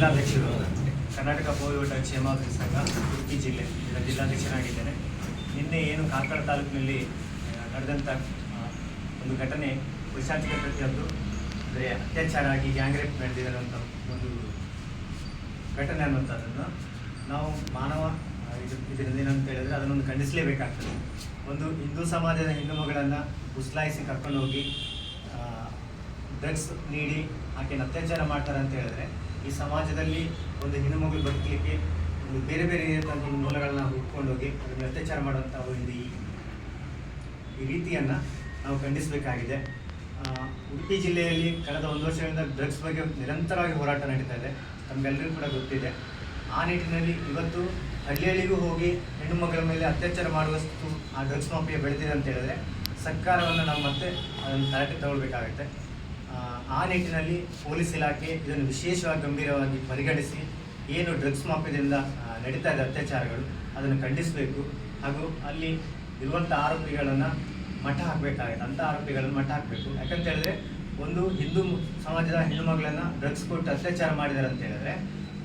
ಜಿಲ್ಲಾಧ್ಯಕ್ಷರು ಕರ್ನಾಟಕ ಪೌರೋಟ ಕ್ಷೇಮಾಭಿವೃದ್ಧಿ ಸಂಘ, ಉಡುಪಿ ಜಿಲ್ಲೆ, ಇದರ ಜಿಲ್ಲಾಧ್ಯಕ್ಷನಾಗಿದ್ದೇನೆ ನಿನ್ನೆ ಏನು ಕಾರ್ಕಳ ತಾಲೂಕಿನಲ್ಲಿ ನಡೆದಂಥ ಒಂದು ಘಟನೆ ಪೈಶಾಚಿಕ ಪ್ರತಿಯೊಂದು, ಅಂದರೆ ಅತ್ಯಾಚಾರ ಆಗಿ ಗ್ಯಾಂಗ್ರೇಪ್ ನಡೆದಿರುವಂಥ ಒಂದು ಘಟನೆ ಅನ್ನುವಂಥದ್ದನ್ನು ನಾವು ಮಾನವ ಇದು, ಇದರಿಂದ ಏನಂತ ಹೇಳಿದ್ರೆ ಅದನ್ನೊಂದು ಖಂಡಿಸಲೇಬೇಕಾಗ್ತದೆ. ಒಂದು ಹಿಂದೂ ಸಮಾಜದ ಹೆಣ್ಣು ಮಗಳನ್ನು ಉಸ್ಲಾಯಿಸಿ ಕರ್ಕೊಂಡು ಹೋಗಿ ಡ್ರಗ್ಸ್ ನೀಡಿ, ಆಕೆಯನ್ನು ಅತ್ಯಾಚಾರ ಮಾಡ್ತಾರೆ ಅಂತ ಹೇಳಿದ್ರೆ ಈ ಸಮಾಜದಲ್ಲಿ ಒಂದು ಹೆಣ್ಣು ಮಗಳು ಬದುಕಲಿಕ್ಕೆ ಒಂದು ಬೇರೆ ಬೇರೆ ಇರತಕ್ಕಂಥ ಮೂಲಗಳನ್ನ ಹುಡ್ಕೊಂಡೋಗಿ ಅದನ್ನು ಅತ್ಯಾಚಾರ ಮಾಡುವಂಥ ಒಂದು ಈ ರೀತಿಯನ್ನು ನಾವು ಖಂಡಿಸಬೇಕಾಗಿದೆ. ಉಡುಪಿ ಜಿಲ್ಲೆಯಲ್ಲಿ ಕಳೆದ ಒಂದು ವರ್ಷಗಳಿಂದ ಡ್ರಗ್ಸ್ ಬಗ್ಗೆ ನಿರಂತರವಾಗಿ ಹೋರಾಟ ನಡೀತಾ ಇದೆ. ನಮಗೆಲ್ಲರಿಗೂ ಕೂಡ ಗೊತ್ತಿದೆ. ಆ ನಿಟ್ಟಿನಲ್ಲಿ ಇವತ್ತು ಹಳ್ಳಿ ಹಳ್ಳಿಗೂ ಹೋಗಿ ಹೆಣ್ಣು ಮಗಳ ಮೇಲೆ ಅತ್ಯಾಚಾರ ಮಾಡುವಷ್ಟು ಆ ಡ್ರಗ್ಸ್ ಮಾಫಿಯಾ ಬೆಳೆದಿದೆ ಅಂತ ಹೇಳಿದ್ರೆ ಸರ್ಕಾರವನ್ನು ನಾವು ಮತ್ತೆ ಅದನ್ನು ತರಟೆ ತಗೊಳ್ಬೇಕಾಗುತ್ತೆ. ಆ, ನಿಟ್ಟಿನಲ್ಲಿ ಪೊಲೀಸ್ ಇಲಾಖೆ ಇದನ್ನು ವಿಶೇಷವಾಗಿ ಗಂಭೀರವಾಗಿ ಪರಿಗಣಿಸಿ ಏನು ಡ್ರಗ್ಸ್ ಮಾಫಿಯಾದಿಂದ ನಡೀತಾ ಇದೆ ಅತ್ಯಾಚಾರಗಳು ಅದನ್ನು ಖಂಡಿಸಬೇಕು. ಹಾಗೂ ಅಲ್ಲಿ ಇರುವಂಥ ಆರೋಪಿಗಳನ್ನು ಮಠ ಹಾಕಬೇಕಾಗಿದೆ ಅಂಥ ಆರೋಪಿಗಳನ್ನು ಮಠ ಹಾಕಬೇಕು. ಯಾಕಂತ ಹೇಳಿದ್ರೆ ಒಂದು ಹಿಂದೂ ಸಮಾಜದ ಹೆಣ್ಣು ಮಗಳನ್ನು ಡ್ರಗ್ಸ್ ಕೊಟ್ಟು ಅತ್ಯಾಚಾರ ಮಾಡಿದ್ದಾರೆ ಅಂತ ಹೇಳಿದ್ರೆ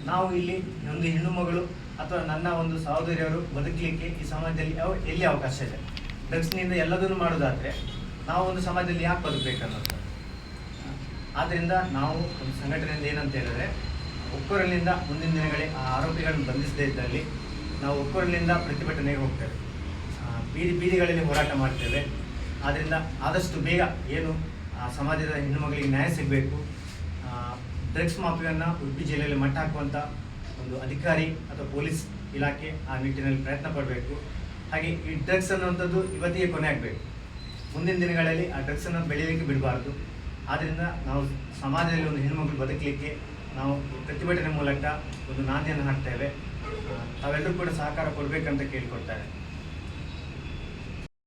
ನಾವು ಇಲ್ಲಿ ಒಂದು ಹೆಣ್ಣು ಮಗಳು ಅಥವಾ ನನ್ನ ಒಂದು ಸಹೋದರಿಯರು ಬದುಕಲಿಕ್ಕೆ ಈ ಸಮಾಜದಲ್ಲಿ ಯಾವ ಎಲ್ಲಿ ಅವಕಾಶ ಇದೆ? ಡ್ರಗ್ಸ್ನಿಂದ ಎಲ್ಲದನ್ನು ಮಾಡೋದಾದರೆ ನಾವು ಒಂದು ಸಮಾಜದಲ್ಲಿ ಯಾಕೆ ಬದುಕಬೇಕನ್ನೋದು. ಆದ್ದರಿಂದ ನಾವು ಒಂದು ಸಂಘಟನೆಯಿಂದ ಏನಂತ ಹೇಳಿದ್ರೆ ಒಕ್ಕೊರಲಿಂದ ಮುಂದಿನ ದಿನಗಳೇ ಆ ಆರೋಪಿಗಳನ್ನು ಬಂಧಿಸದೇ ಇದ್ದಲ್ಲಿ ನಾವು ಒಕ್ಕೊರಲಿಂದ ಪ್ರತಿಭಟನೆಗೆ ಹೋಗ್ತೇವೆ. ಬೀದಿ ಬೀದಿಗಳಲ್ಲಿ ಹೋರಾಟ ಮಾಡ್ತೇವೆ. ಆದ್ದರಿಂದ ಆದಷ್ಟು ಬೇಗ ಏನು ಆ ಸಮಾಜದ ಹೆಣ್ಣು ಮಗಳಿಗೆ ನ್ಯಾಯ ಸಿಗಬೇಕು. ಡ್ರಗ್ಸ್ ಮಾಫಿಯನ್ನು ಉಡುಪಿ ಜಿಲ್ಲೆಯಲ್ಲಿ ಮಟ್ಟ ಹಾಕುವಂಥ ಒಂದು ಅಧಿಕಾರಿ ಅಥವಾ ಪೊಲೀಸ್ ಇಲಾಖೆ ಆ ನಿಟ್ಟಿನಲ್ಲಿ ಪ್ರಯತ್ನ ಪಡಬೇಕು. ಹಾಗೆ ಈ ಡ್ರಗ್ಸ್ ಅನ್ನುವಂಥದ್ದು ಇವತ್ತಿಗೆ ಕೊನೆ ಆಗಬೇಕು. ಮುಂದಿನ ದಿನಗಳಲ್ಲಿ ಆ ಡ್ರಗ್ಸನ್ನು ಬೆಳೀಲಿಕ್ಕೆ ಬಿಡಬಾರ್ದು. ಆದ್ದರಿಂದ ನಾವು ಸಮಾಜದಲ್ಲಿ ಒಂದು ಹೆಣ್ಣುಮಗಳು ಬದುಕಲಿಕ್ಕೆ ನಾವು ಪ್ರತಿಭಟನೆ ಮೂಲಕ ಒಂದು ನಾಂದಿಯನ್ನು ಹಾಕ್ತೇವೆ ತಾವೆಲ್ಲರೂ ಕೂಡ ಸಹಕಾರ ಕೊಡಬೇಕಂತ ಕೇಳ್ಕೊಳ್ತಾರೆ.